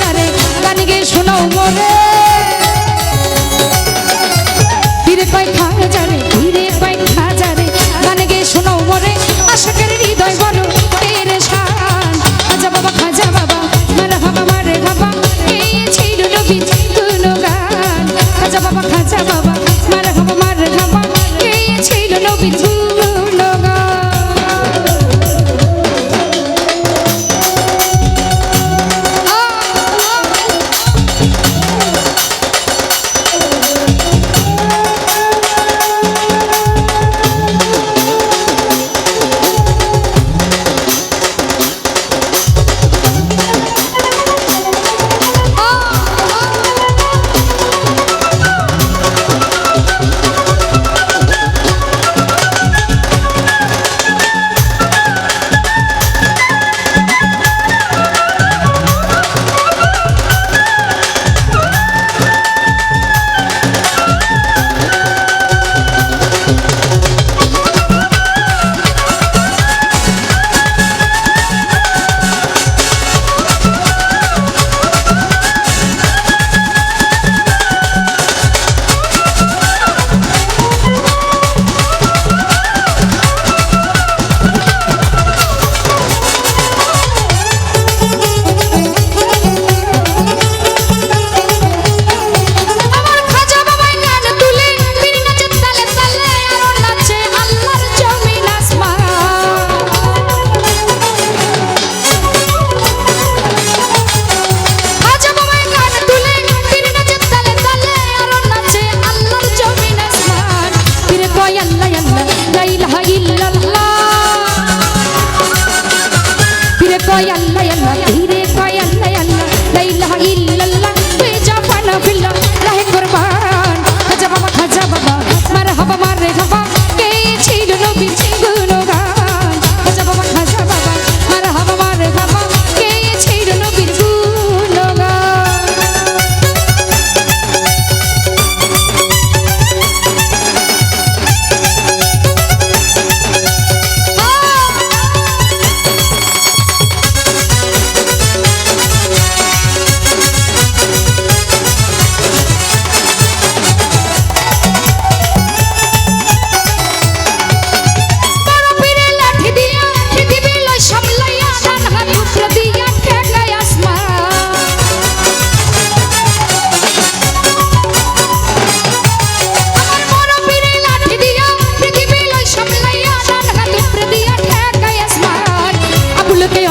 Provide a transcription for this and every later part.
সারে গান গে শোনাও মরে ফিরে কয়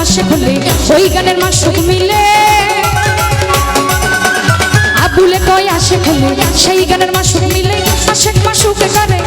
আকাশে খুলে, ওই গানের মাসুক মিলে। আবুলে কয় আসে খুলে, সেই গানের মা সুখ মিলে। আশেক মাসুকে করে